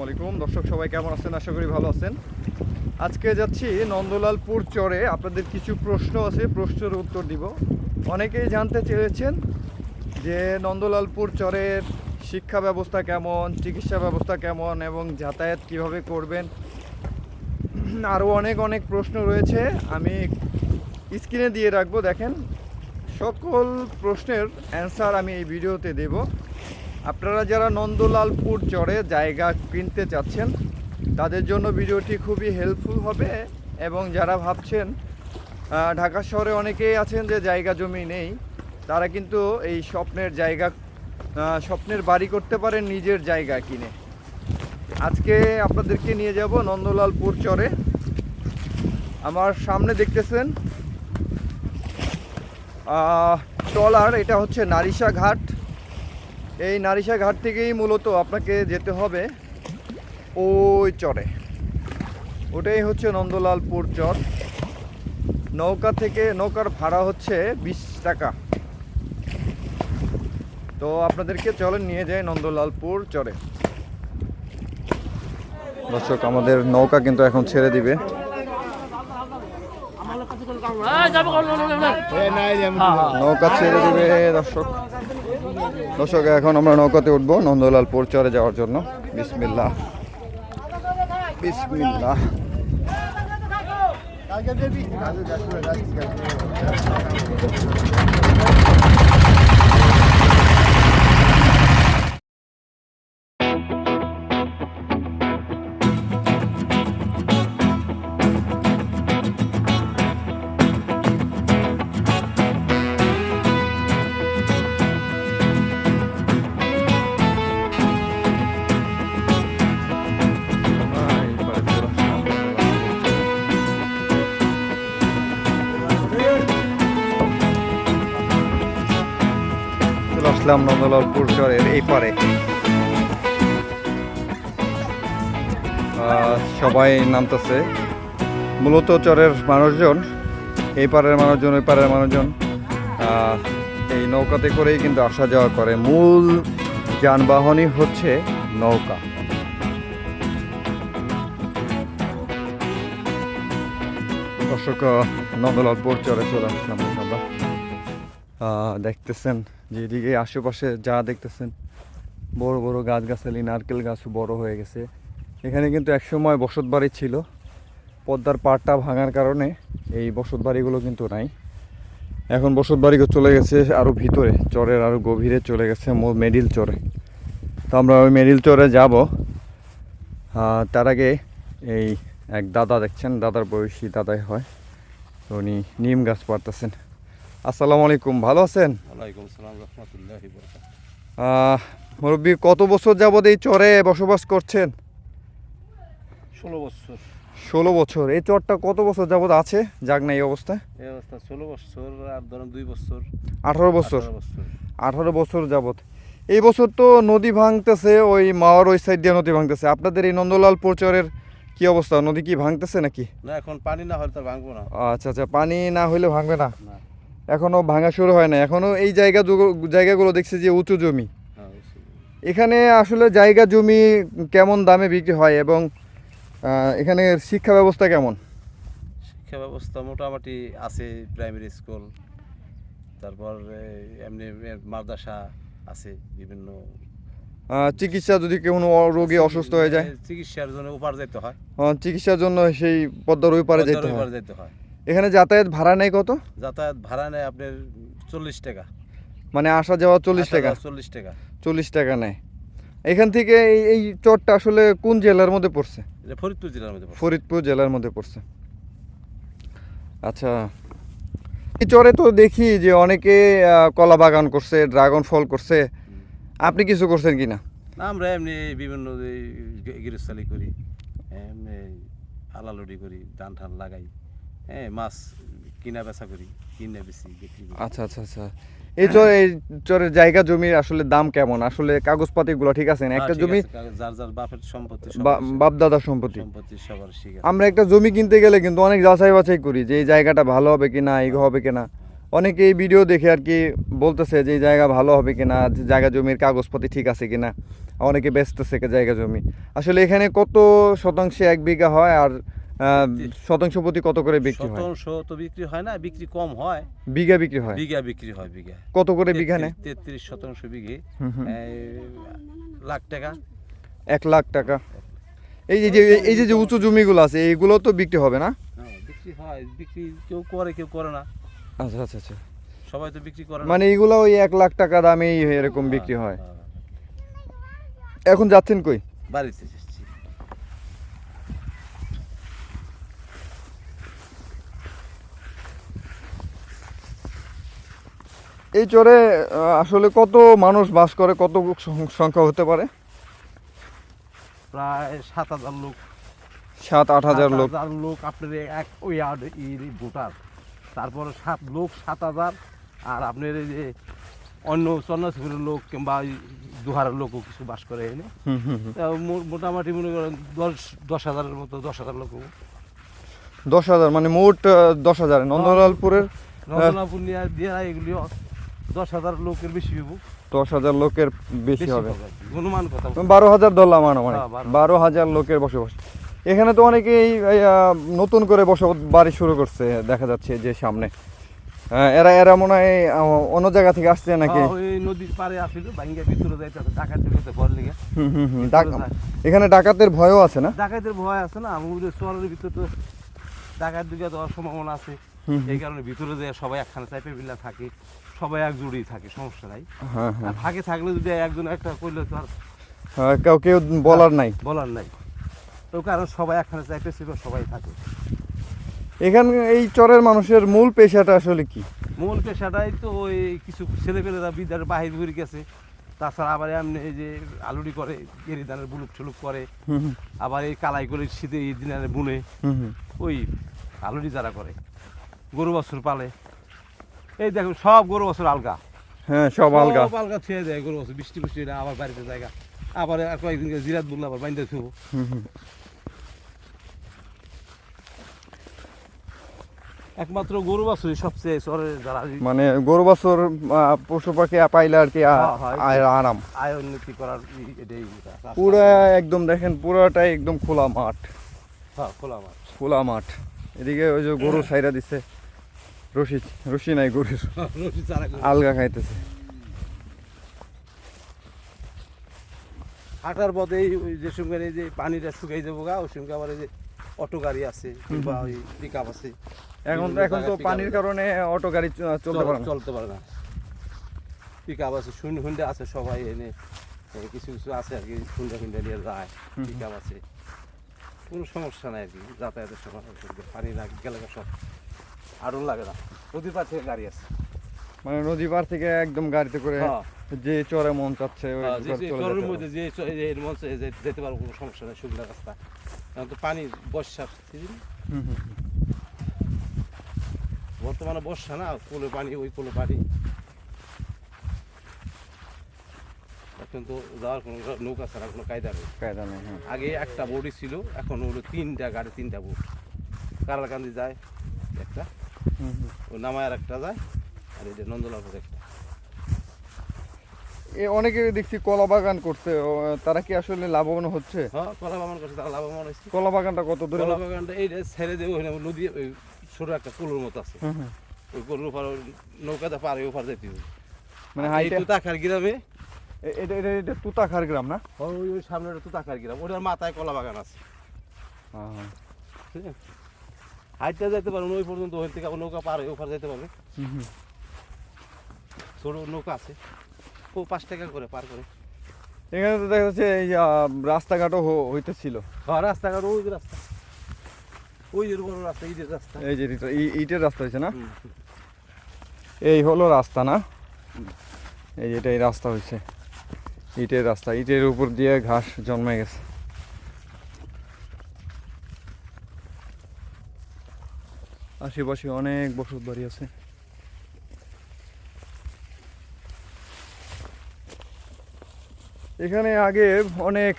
আসসালামু আলাইকুম। দর্শক, সবাই কেমন আছেন? আশা করি ভালো আছেন। আজকে যাচ্ছি নন্দলালপুর চরে। আপনাদের কিছু প্রশ্ন আছে, প্রশ্নের উত্তর দিব। অনেকেই জানতে চেয়েছেন যে নন্দলালপুর চরের শিক্ষা ব্যবস্থা কেমন, চিকিৎসা ব্যবস্থা কেমন, এবং যাতায়াত কীভাবে করবেন? আরও অনেক অনেক প্রশ্ন রয়েছে। আমি স্ক্রিনে দিয়ে রাখব। দেখেন, সকল প্রশ্নের অ্যান্সার আমি এই ভিডিওতে দেব। আপনারা যারা নন্দলালপুর চরে জায়গা কিনতে চাচ্ছেন, তাদের জন্য ভিডিওটি খুবই হেল্পফুল হবে এবং যারা ভাবছেন ঢাকা শহরে অনেকেই আছেন যে জায়গা জমি নেই, তারা কিন্তু এই স্বপ্নের জায়গা স্বপ্নের বাড়ি করতে পারেন নিজের জায়গা কিনে। আজকে আপনাদেরকে নিয়ে যাব নন্দলালপুর চরে। আমার সামনে দেখতেছেন ট্রলার, এটা হচ্ছে নারিশা ঘাট এই নারিশা ঘাট থেকেই মূলত আপনাকে যেতে হবে ওই চরে। ওটাই হচ্ছে নন্দলালপুর চর। নৌকা থেকে নৌকার ভাড়া হচ্ছে বিশ টাকা। তো আপনাদেরকে চলেন নিয়ে যায় নন্দলালপুর চরে। দর্শক আমাদের নৌকা কিন্তু এখন ছেড়ে দিবে। নৌকা ছেড়ে দিবে দর্শক। দর্শক এখন আমরা নৌকাতে উঠবো নন্দলাল চরে যাওয়ার জন্য। বিসমিল্লা বিসমিল্লা চলে আসলাম নন্দলালপুর চরের এই পারে। সবাই নামতেছে। মূলত চরের মানুষজন, এই পারের মানুষজন, ওই পারের মানুষজন এই নৌকাতে করেই কিন্তু আসা যাওয়া করে। মূল যানবাহনই হচ্ছে নৌকা। দর্শক নন্দলালপুর চরে চলে আসলাম আমরা দেখতেছেন যেদিকে আশেপাশে যা দেখতেছেন, বড় বড় গাছগাছালি, নারকেল গাছও বড় হয়ে গেছে। এখানে কিন্তু একসময় বসত বাড়ি ছিল। পদ্মার পাড়টা ভাঙার কারণে এই বসত বাড়িগুলো কিন্তু নাই। এখন বসত বাড়িগুলো চলে গেছে আরও ভিতরে, চরের আরও গভীরে চলে গেছে মেডিল চরে। তো আমরা ওই মেডিল চরে যাব। তার আগে এই এক দাদা দেখছেন, দাদার বয়সী দাদাই হয়। তো উনি নিম গাছ পারতেছেন আসসালামু আলাইকুম ভালো আছেন? মুরব্বী কত বছর যাবত এই চরে বসবাস করছেন? ষোলো বছর। ষোলো বছর। এই চরটা কত বছর যাবত আছে? যাক না এই অবস্থায় এই অবস্থা ষোলো বছর আর ধরেন দুই বছর। আঠারো বছর। আঠারো বছর। যাবত এই বছর তো নদী ভাঙতেছে ওই মাওয়ার ওই সাইড দিয়ে নদী ভাঙতেছে। আপনাদের এই নন্দলালপুর চরের কি অবস্থা? নদী কি ভাঙতেছে নাকি? না এখন পানি না হলে তো ভাঙবো না। আচ্ছা আচ্ছা পানি না হইলে ভাঙবে না। না এখনও ভাঙা শুরু হয় না এখনও এই জায়গা জায়গাগুলো দেখছি যে উঁচু জমি। হ্যাঁ, এখানে আসলে জায়গা জমি কেমন দামে বিক্রি হয় এবং এখানে শিক্ষা ব্যবস্থা কেমন? শিক্ষা ব্যবস্থা মোটামুটি আছে প্রাইমারি স্কুল তারপর এমনি মাদ্রাসা আছে বিভিন্ন। চিকিৎসা যদি কোনো রোগী অসুস্থ হয়ে যায়? চিকিৎসার জন্য উপার যেতে হয় চিকিৎসার জন্য সেই পদ্মার ওই পারে যেতে হয়। এখানে যাতায়াত ভাড়া নেই কত? যাতায়াত ভাড়া নেয় আপনার চল্লিশ টাকা। মানে আসা যাওয়া চল্লিশ টাকা? চল্লিশ টাকা। চল্লিশ টাকা নেয় এখান থেকে এই চরটা আসলে কোন জেলার মধ্যে পড়ছে? ফরিদপুর জেলার মধ্যে ফরিদপুর জেলার মধ্যে পড়ছে। আচ্ছা। এই চরে তো দেখি যে অনেকে কলা বাগান করছে ড্রাগন ফল করছে। আপনি কিছু করছেন কি না আমরা এমনি বিভিন্ন গৃহস্থালি করি এমনি আলালুডি করি ধান ঠান লাগাই। হ্যাঁ মাছ কিনা বেচা করি কিনে বেশি বিক্রি করি। আচ্ছা আচ্ছা আচ্ছা। এই চরে এই চরের জায়গা জমির আসলে দাম কেমন? আসলে কাগজপাতি গুলো ঠিক আছে না? একটা হ্যাঁ, জমি যার যার বাপের সম্পত্তি বাপ দাদার সম্পত্তি। সবার আমরা একটা জমি কিনতে গেলে কিন্তু অনেক যাচাই বাছাই করি যে এই জায়গাটা ভালো হবে কিনা এই হবে কিনা অনেকে এই ভিডিও দেখে আর কি বলতেছে যে এই জায়গা ভালো হবে কিনা জায়গা জমির কাগজপাতি ঠিক আছে কিনা অনেকে বেচতেছে কে জায়গা জমি। আসলে এখানে কত শতাংশে এক বিঘা হয় আর শতাংশ প্রতি কত করে বিক্রি হয়? শতাংশ তো বিক্রি হয় না বিক্রি কম হয়। বিঘা বিক্রি হয়? বিঘা বিক্রি হয় বিঘা। কত করে বিঘা নেয়? তেত্রিশ শতাংশ বিঘে। লাখ টাকা। এক লাখ টাকা। এই যে এই যে যে উঁচু জমিগুলো আছে এইগুলো তো বিক্রি হবে না? হ্যাঁ, বিক্রি হয়। বিক্রি কেউ করে কেউ করে না। আচ্ছা আচ্ছা আচ্ছা। সবাই তো বিক্রি করে মানে এইগুলো ওই এক লাখ টাকা দামেই এরকম বিক্রি হয়। হ্যাঁ, হ্যাঁ। এখন যাচ্ছেন কই? বাড়িতে। এই চরে আসলে কত মানুষ বাস করে কত সংখ্যা হতে পারে? প্রায় সাত হাজার লোক। সাত আট হাজার লোক। লোক আপনার এক ওই ইয়ার্ড ভোটার। তারপরে সাত লোক সাত হাজার। আর আপনার এই যে অন্য চন্দ্রশিখরের লোক কিংবা দুহারের লোকও কিছু বাস করে এনে। মোটামুটি মনে করেন দশ দশ হাজারের মতো দশ হাজার লোক দশ হাজার মানে মোট দশ হাজার। নন্দলালপুরের রতনাপুর নিয়ে দিয়ে এগুলি দশ হাজার লোকের বেশি হব দশ হাজার লোকের বেশি হবে। গুণমান কথা বারো হাজার ধরলাম মানে হ্যাঁ, বারো। হাজার লোকের বসবাস। এখানে তো অনেকেই নতুন করে বসবাস বাড়ি শুরু করছে দেখা যাচ্ছে যে সামনে। আহ, এরা এরা মনে হয় অন্য জায়গা থেকে আসছে নাকি? হ্যাঁ, ওই নদীর পারে আসিল ভাঙ্গা ভিতরে যাইতেছে ডাকাত ঢুকেছে ঘর লেগে। এখানে ডাকাতের ভয়ও আছে না? ডাকাতের ভয় আছে না আমাদের শহরের ভিতরে তো ডাকাত ঢুকে দেওয়ার সম্ভাবনা আছে। এই কারণে ভিতরে যে সবাই একখানে চাইপে বিল্লা থাকে। সবাই এক জুড়েই থাকে সমস্যা নাই। হ্যাঁ আর হ্যাঁ ফাঁকে থাকলে যদি একজন একটা করলে তো আর হ্যাঁ, কেউ কেউ বলার নাই। বলার নাই। তো কারণ সবাই একখানে চাইপে ছিল সবাই থাকে। এখান এই চরের মানুষের মূল পেশাটা আসলে কি? মূল পেশাটাই তো ওই কিছু ছেলেপেলেরা বিদ্যার বাহির ঘুরে গেছে। তাছাড়া আবার এমনি এই যে আলুরি করে এরি ধানের বুলুক ঠুলুক করে। আবার এই কালাই করে শীতে এই দিনের বুনে হুম, হুম। ওই আলুরি যারা করে গরু বাছুর পালে। এই দেখো সব গরু বাছুর আলগা। হ্যাঁ সব আলগা সব আলগা। ছেড়ে দেয় গরু বাছুর বৃষ্টি বৃষ্টি হলে আবার বাড়িতে জায়গা। আবার আর কয়েকদিন জিরাত বললে আবার বাইন্দে থুব। একমাত্র গরু বাছুরই সবচেয়ে যারা মানে গরু বছর পশু পাখি পাইলে আর কি হ্যাঁ, হ্যাঁ। আরাম। আয় উন্নতি করার এটাই। পুরা একদম দেখেন পুরাটাই একদম খোলা মাঠ। হ্যাঁ খোলা মাঠ। খোলা মাঠ। এদিকে ওই যে গরু সাইরা দিছে। রশি রশি নাই গরুর। আলগা খাইতেছে। হাঁটার পথে ওই যে সঙ্গে এই যে পানিটা শুকাই যাব গা ওই সঙ্গে আবার এই যে অটো গাড়ি আছে কিংবা ওই পিক আপ আছে। এখন এখন তো পানির কারণে অটো গাড়ি চলতে পারে না। চলতে পারে না। পিক আপ আছে শূন্য হুন্ডে আছে সবাই এনে কিছু কিছু আছে আর কি হুন্ডা হুন্ডা নিয়ে যায় পিক আপ আছে। কোনো সমস্যা নাই আর কি যাতায়াতের সময়। পানি না গেলে সব লাগে না। নদীর পার থেকে গাড়ি আছে মানে নদী পার থেকে একদম গাড়িতে করে হ্যাঁ, যে চরে মন চাচ্ছে হ্যাঁ, যে- চরের মধ্যে এর যে- যেতে পারব কোনো সমস্যা নেই সুবিধা রাস্তা। এখন তো পানি বর্ষার সিজন। বর্তমানে বর্ষা না কোলে পানি ওই কোলে পানি। এখন তো যাওয়ার কোনো নৌকা ছাড়া কোনো কায়দা নেই। কায়দা নেই হ্যাঁ। আগে একটা বোটই ছিল এখন হলো তিনটা গাড়ি তিনটা বোট কারাকান্দি যায় হুম, হুম। একটা যায় আর নন্দলাপুর একটা। এ অনেকে দেখছি কলা বাগান করছে তারা কি আসলে লাভবান হচ্ছে? হ্যাঁ কলা বাগান করছে তারা লাভবান হয়েছে। কলা বাগানটা কত দূরে? কলা বাগানটা ছেড়ে দেবো নদী ওই ছোট একটা কুলোর মতো আছে। ওই কুলোর উপর নৌকাতে পারে ওপার যেতে মানে আর হাইটে? তুতাখার গ্রামে এটা এটা এটা তুতাখার গ্রাম না? ওই ওই সামনে তুতাখার গ্রাম। ওটার মাথায় কলা বাগান আছে। হ্যাঁ, ঠিক আছে? হাইটটা যেতে পারবেন ওই পর্যন্ত ওই থেকে নৌকা পার হয়ে ওপার যেতে পারবে। ছোট নৌকা আছে ও পাঁচ টাকা করে পার করে। এখানে তো দেখা যাচ্ছে এই রাস্তাঘাটও হইতেছিল। হ্যাঁ রাস্তাঘাট ওই রাস্তা। ওই যে বড় রাস্তা এই যে রাস্তা। এই যে এটা- ইটের রাস্তা হয়েছে না? এই হলো রাস্তা না? এই যে এটাই রাস্তা হয়েছে ইটের রাস্তা ইটের উপর দিয়ে ঘাস জন্মে গেছে। আশেপাশে অনেক বসত বাড়ি আছে। এখানে আগে অনেক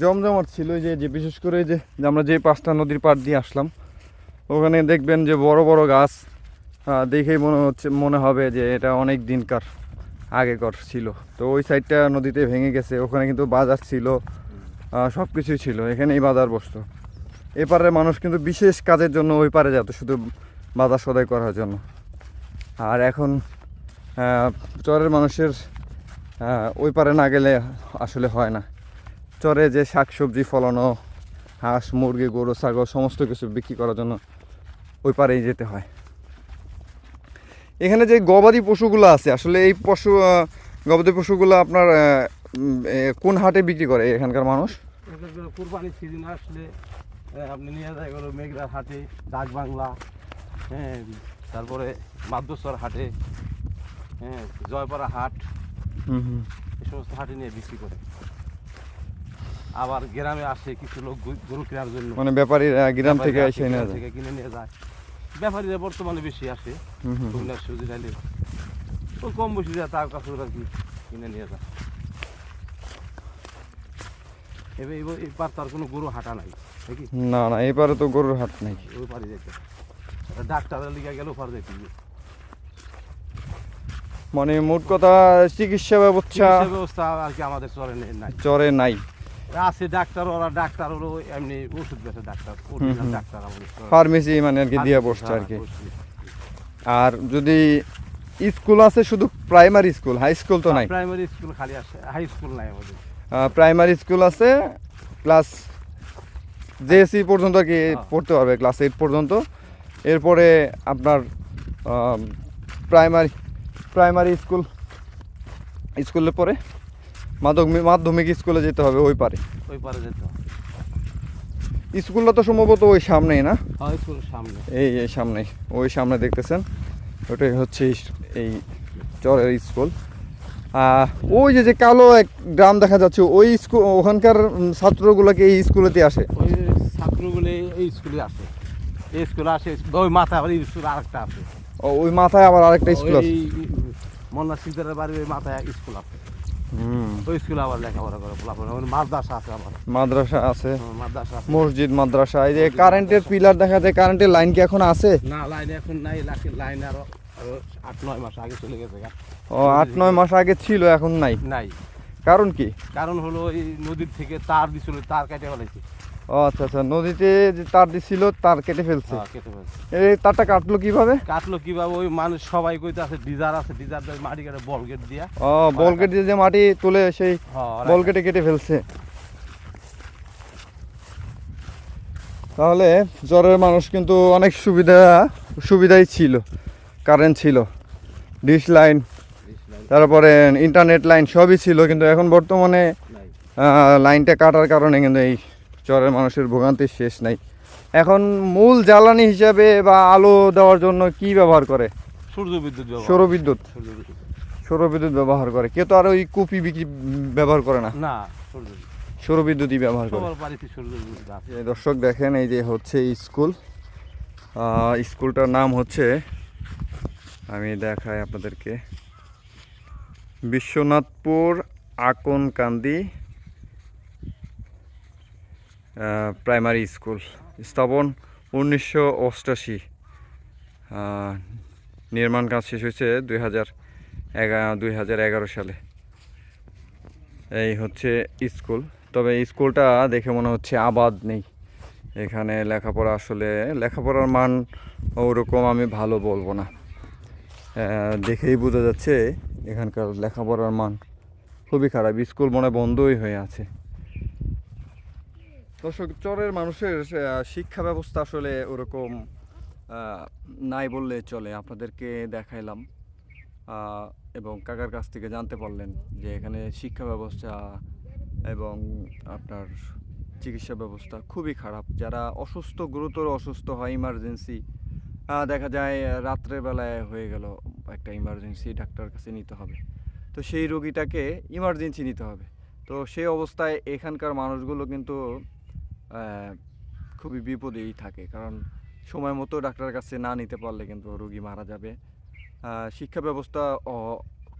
জমজমাট ছিল যে যে বিশেষ করে যে আমরা যে পাঁচটা নদীর পাড় দিয়ে আসলাম, ওখানে দেখবেন যে বড় বড় গাছ দেখেই মনে হচ্ছে, মনে হবে যে এটা অনেক দিনকার আগেকার ছিল। তো ওই সাইডটা নদীতে ভেঙে গেছে, ওখানে কিন্তু বাজার ছিল সব কিছুই ছিল, এখানেই বাজার বসতো। এপারের মানুষ কিন্তু বিশেষ কাজের জন্য ওই পারে যেত শুধু বাজার সদাই করার জন্য। আর এখন চরের মানুষের ওই পারে না গেলে আসলে হয় না। চরে যে শাক সবজি ফলানো, হাঁস, মুরগি, গরু, ছাগল, সমস্ত কিছু বিক্রি করার জন্য ওই পারেই যেতে হয়। এখানে যে গবাদি পশুগুলো আছে, আসলে এই পশু গবাদি পশুগুলো আপনার কোন হাটে বিক্রি করে এখানকার মানুষ? সিজন আসলে আপনি নিয়ে যায় এগুলো মেঘরার হাটে ডাক বাংলা হ্যাঁ তারপরে মাদ্রসর হাটে হ্যাঁ জয়পাড়া হাট এই সমস্ত হাটে নিয়ে বিক্রি করে। আবার গ্রামে আসে কিছু লোক গরু- কেনার জন্য। মানে ব্যাপারীরা গ্রাম থেকে এসে আসে, নিয়ে যায়। কিনে নিয়ে যায়। ব্যাপারীরা বর্তমানে বেশি আসে হুম। খুলনার চাইলে ও কম বেশি যায় তার কাছে ওরা কি কিনে নিয়ে যায়। এবার এই পার তার কোনো গরু হাঁটা নাই। না না এপারে তো গরুর হাট নেই। ওই পারে এটা ডাক্তারের লিগে পার যেতে মানে মোট কথা চিকিৎসা ব্যবস্থা ব্যবস্থা আর কি আমাদের চলে নেই। চরে নাই। আছে ডাক্তার ওরা ডাক্তার হলো এমনি ওষুধ বেচে ডাক্তার ডাক্তার ফার্মেসি মানে আর কি দিয়ে বসছে আর কি। হ্যাঁ, আর যদি স্কুল আছে শুধু প্রাইমারি স্কুল হাই স্কুল তো নাই? প্রাইমারি স্কুল খালি আছে হাই স্কুল নাই আমাদের। প্রাইমারি স্কুল আছে ক্লাস জেএসসি পর্যন্ত আর কি হ্যাঁ। পড়তে পারবে ক্লাস এইট পর্যন্ত? এরপরে আপনার প্রাইমারি প্রাইমারি স্কুল স্কুলের পরে মাধ্যমিক মাধ্যমিক স্কুলে যেতে হবে ওই পারে। ওই পারে যেতে হবে। স্কুলটা তো সম্ভবত ওই সামনেই না? সামনে। এই এই সামনে ওই সামনে দেখতেছেন। ওটাই হচ্ছে এই- চরের স্কুল। ওই যে যে কালো এক গ্রাম দেখা যাচ্ছে ওই স্কুল ওখানকার ছাত্রগুলোকে এই স্কুলেতে আসে? এই স্কুলে আসে। এই স্কুলে আসে ওই মাথায় আবার এই স্কুল আরেকটা আছে। ও, ওই মাথায় আবার আরেকটা স্কুল আছে? সিদ্ধারের বাড়ির ওই মাথায় স্কুল আছে। ওই স্কুলে আবার লেখাপড়া করে বলা মাদ্রাসা আছে আবার। মাদ্রাসা আছে। মাদ্রাসা মসজিদ মাদ্রাসা এই যে কারেন্টের পিলার দেখা যায় কারেন্টের লাইন কি এখন আছে? না লাইন এখন নাই লাইন আরও আরও আট নয় মাস আগে চলে গেছে ও আট নয় মাস আগে ছিল এখন নাই? নাই। কারণ কি? কারণ হলো এই নদীর থেকে তার দিছিল তার কেটে ফেলেছে ও আচ্ছা আচ্ছা। নদীতে যে তার দিছিল তার কেটে ফেলছে। হ্যাঁ, কেটে ফেলেছে। এই তারটা কাটলো কীভাবে? কাটলো কীভাবে? ওই মানুষ সবাই কইতে আছে ডিজার আছে ডিজার দিয়ে মাটি কেটে বল গেট দিয়া। ও বল কেটে যে মাটি তুলে সেই বল কেটে কেটে ফেলছে। তাহলে জ্বরের মানুষ কিন্তু অনেক সুবিধা সুবিধাই ছিল কারেন্ট ছিল। ডিশ লাইন তারপরে ইন্টারনেট লাইন সবই ছিল কিন্তু এখন বর্তমানে লাইনটা কাটার কারণে কিন্তু এই চরের মানুষের ভোগান্তির শেষ নাই। এখন মূল জ্বালানি হিসাবে বা আলো দেওয়ার জন্য কি ব্যবহার করে? সূর্য বিদ্যুৎ। সৌরবিদ্যুৎ। সূর্য বিদ্যুৎ। সৌরবিদ্যুৎ ব্যবহার করে। কেউ তো আর ওই কুপি বিক্রি ব্যবহার করে না। সৌরবিদ্যুৎই ব্যবহার করে। দর্শক দেখেন এই যে হচ্ছে স্কুল। স্কুলটার নাম হচ্ছে আমি দেখাই আপনাদেরকে বিশ্বনাথপুর আকনকান্দি প্রাইমারি স্কুল স্থাপন উনিশশো অষ্টাশি। নির্মাণ কাজ শেষ হয়েছে দুই হাজার হাজার এগারো সালে। এই হচ্ছে স্কুল। তবে স্কুলটা দেখে মনে হচ্ছে আবাদ নেই। এখানে লেখাপড়া আসলে, লেখাপড়ার মান ওরকম আমি ভালো বলব না। দেখেই বোঝা যাচ্ছে এখানকার লেখাপড়ার মান খুবই খারাপ। স্কুল মনে বন্ধই হয়ে আছে। দর্শক, চরের মানুষের শিক্ষা ব্যবস্থা আসলে ওরকম নাই বললে চলে। আপনাদেরকে দেখাইলাম এবং কাকার কাছ থেকে জানতে পারলেন যে এখানে শিক্ষা ব্যবস্থা এবং আপনার চিকিৎসা ব্যবস্থা খুবই খারাপ। যারা অসুস্থ, গুরুতর অসুস্থ হয় ইমার্জেন্সি দেখা যায় রাত্রের বেলায় হয়ে গেল, একটা ইমার্জেন্সি ডাক্তার কাছে নিতে হবে। তো সেই রোগীটাকে ইমার্জেন্সি নিতে হবে। তো সেই অবস্থায় এখানকার মানুষগুলো কিন্তু খুবই বিপদেই থাকে। কারণ সময় মতো ডাক্তারের কাছে না নিতে পারলে কিন্তু রোগী মারা যাবে। শিক্ষা ব্যবস্থা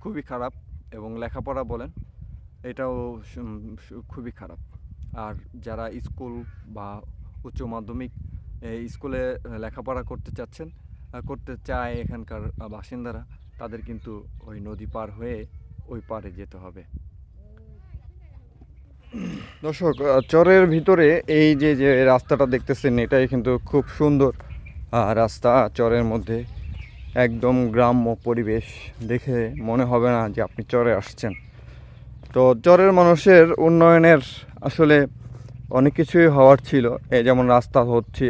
খুবই খারাপ এবং লেখাপড়া বলেন, এটাও খুবই খারাপ। আর যারা স্কুল বা উচ্চ মাধ্যমিক স্কুলে লেখাপড়া করতে চাচ্ছেন করতে চায় এখানকার বাসিন্দারা, তাদের কিন্তু ওই নদী পার হয়ে ওই পারে যেতে হবে। দর্শক চরের ভিতরে এই যে যে রাস্তাটা দেখতেছেন, এটাই কিন্তু খুব সুন্দর। রাস্তা চরের মধ্যে একদম গ্রাম্য পরিবেশ দেখে মনে হবে না যে আপনি চরে আসছেন। তো চরের মানুষের উন্নয়নের আসলে অনেক কিছুই হওয়ার ছিল। এই যেমন রাস্তা হচ্ছে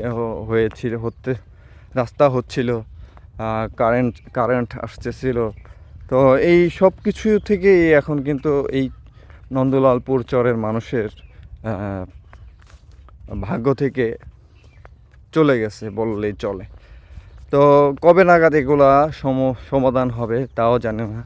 হয়েছিল, হতে, রাস্তা হচ্ছিল কারেন্ট কারেন্ট আসতেছিল। তো এই সব কিছু থেকেই এখন কিন্তু এই নন্দলালপুর চরের মানুষের ভাগ্য থেকে চলে গেছে বললেই চলে। তো কবে নাগাদ এগুলা সম, সমাধান হবে তাও জানে না।